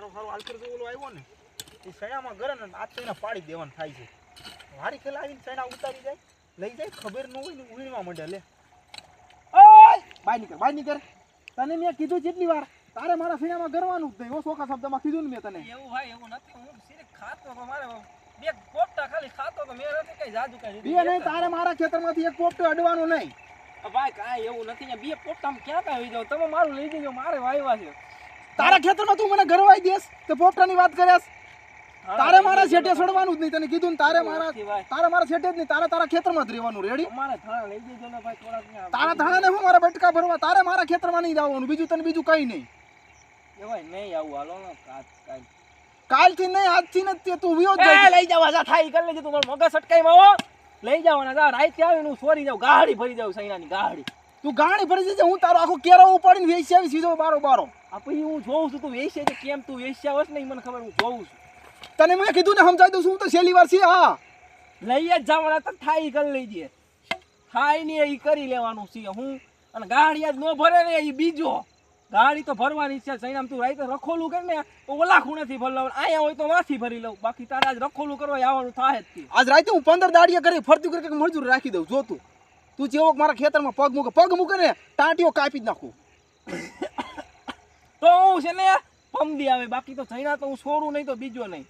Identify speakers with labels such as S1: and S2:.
S1: સારો સારું આલકર ઓલો આવ્યો ને એ સણામાં ગરે ને આ તો એને પાડી દેવાનું થાય છે. વારી ખેલા આવીને સૈણા ઉતારી જાય લઈ જાય ખબર ન હોય ને ઉણીમાં માંડે લે.
S2: બાય નીકળ બાય નીકળ. તને મેં કીધું જેટલી વાર તારે મારા ફીણામાં ગરવાનું જ નહીં એવો સોખા શબ્દમાં કીધું ને મેં તને.
S3: એવું ભાઈ એવું નથી હું સિરીક ખાતો તો મારે બે પોપટા ખાલી ખાતો તો મેં નથી કઈ જાદુ કઈ
S2: બે નહીં તારે મારા ખેતરમાંથી એક પોપટો અડવાનો નહીં.
S3: ભાઈ કાંઈ એવું નથી બે પોપટા ક્યાં કાંઈ આવી જાવ તમે મારું લઈ જજો મારે વાયવા છે.
S2: તારા ખેતરમાં તું મને ગરવાઈ દેસ તે પોપટાની વાત કર્યાસ? તારે મારા શેઠે છોડવાનું જ નહીં. તને કીધું ને તારે મારા તારે મારા શેઠે જ નહીં. તારે તારા ખેતરમાં જ રહેવાનું. રેડી તારા ધાણાને હું મારા બટકા ભરવા? તારે મારા ખેતરમાં નહીં જવાનું. બીજું તને બીજું કઈ નહીં.
S3: નહીં આવું. હાલો ને
S2: કાલથી નહીં આજથી નથી. તું વિયો જ
S3: લઈ જાવ જા થાય કરી લેજે તું. મગજ સટકાઈ માં લઈ જાવ ને રાઈતે આવીને હું સોરી જાઉં. ગાડી ભરી જાઉં સૈનાની ગાડી.
S2: તું ગાણી ભરી જજે હું તારો આખો કેરો ઉપાડીને વેચી આવી સીધો બારો બારો.
S3: આ પછી હું જોઉં છું તું વેચ્યા છે કેમ તું વેચ્યા હોસ ને મને ખબર હું જોઉં છું.
S2: તને મેં કીધું ને સમજાવી દઉં છું હું તો છેલ્લી વાર છે હા.
S3: લઈ જ જવાના તો થાય કરી લેજે થાય ને એ કરી લેવાનું છે હું. અને ગાડી આજ ન ભરે ને એ બીજો. ગાડી તો ભરવાની છે સૈનામ તું રાઈતે રખોલું કર ને તો ઓલા ખૂણેથી ભરી લઉં અહીંયા હોય તો માથી ભરી લઉં. બાકી તારે આજ રખોલું કરવા આવવાનું થાય જ
S2: આજ રાતે હું પંદર દાડીએ કરી ફરતી કરી મજૂર રાખી દઉં જો તું. તું જેવો મારા ખેતરમાં પગ મૂકે પગ મૂકે ને ટાંટીઓ કાપી જ નાખું.
S3: તો હું છે ને પમદી આવે, બાકી તો જઈના તો હું છોડું નહીં તો બીજો નહીં.